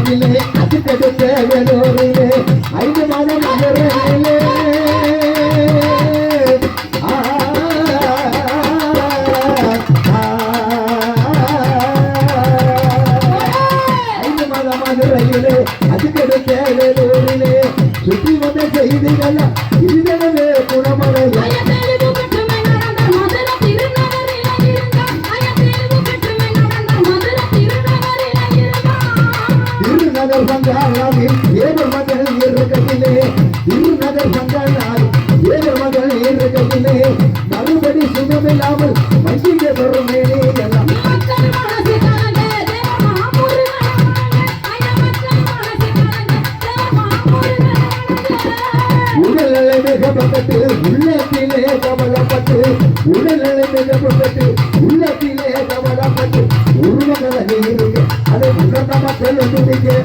மதுரையிலே அது கெடுத்த வேலூரிலே ஐந்து மாதம் மதுரையிலே ஐந்து மாதம் மதுரையிலே அது கெடுத்த வேலூரிலே சுற்றி வந்த செய்திகள் நகர் சங்காராவில் ஏழு மகள் என்ற கட்டிலே இரு நகர் சங்காரால் ஏழு மகள் இருக்கையிலே மறுபடி சுகமில்லாமல் உடல்நிலை உள்ளத்திலே கவலைப்பட்டு உடல்நிலை மிகப்பட்டு உள்ளத்திலே கவலைப்பட்டு உருவங்களை இருக்கு அதை உணர்ந்த மக்கள் துடிக்க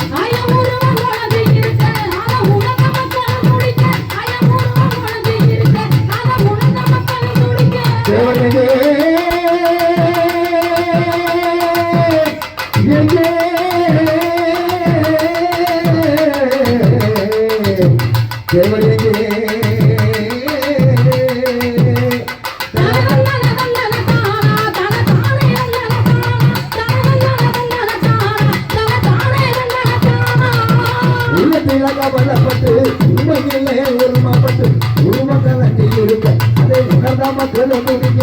உண்மையிலே இருக்க அதை உணர்ந்த மக்கள் துடிக்க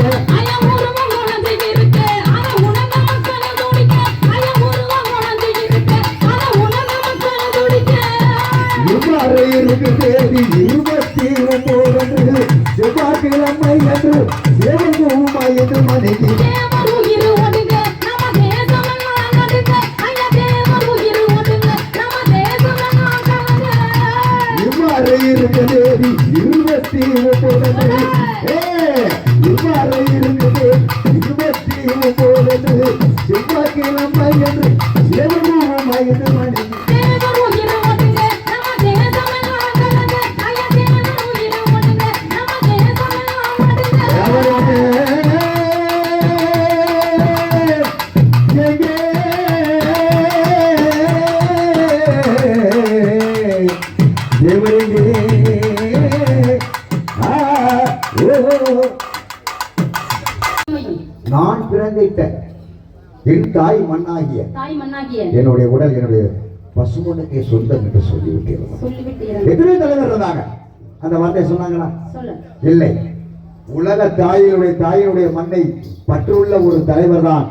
இவ்வாறு இருக்கு தேதி இருபத்தி ஒன்பது செவ்வாய்க்கிழமை என்று மனைவி. இருபத்தி இருக்குது செவ்வாய்க்கிழமை என்று சிவகுமா என்று நான் பிறந்திட்ட என் தாய் மண்ணாகிய தாய் மண்ணாகிய என்னுடைய உடல் என்னுடைய பசுமனுக்கு சொந்தம் என்று சொல்லிவிட்டீர்கள் சொல்லிவிட்டீர்கள். எத்தனை தலைவர் இருந்தாங்க அந்த வார்த்தை சொன்னாங்களா? இல்லை. உலக தாயினுடைய தாயினுடைய மண்ணை பற்றுள்ள ஒரு தலைவர் தான்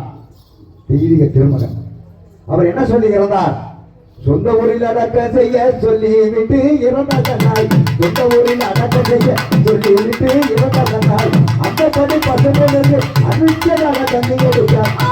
தெய்வீக திருமகன். அவர் என்ன சொல்லி இறந்தார்? சொந்த ஊரில் அடக்க செய்ய சொல்லி விட்டு இறந்த கண்ணாய் சொந்த ஊரில் அடக்க செய்ய Tuh.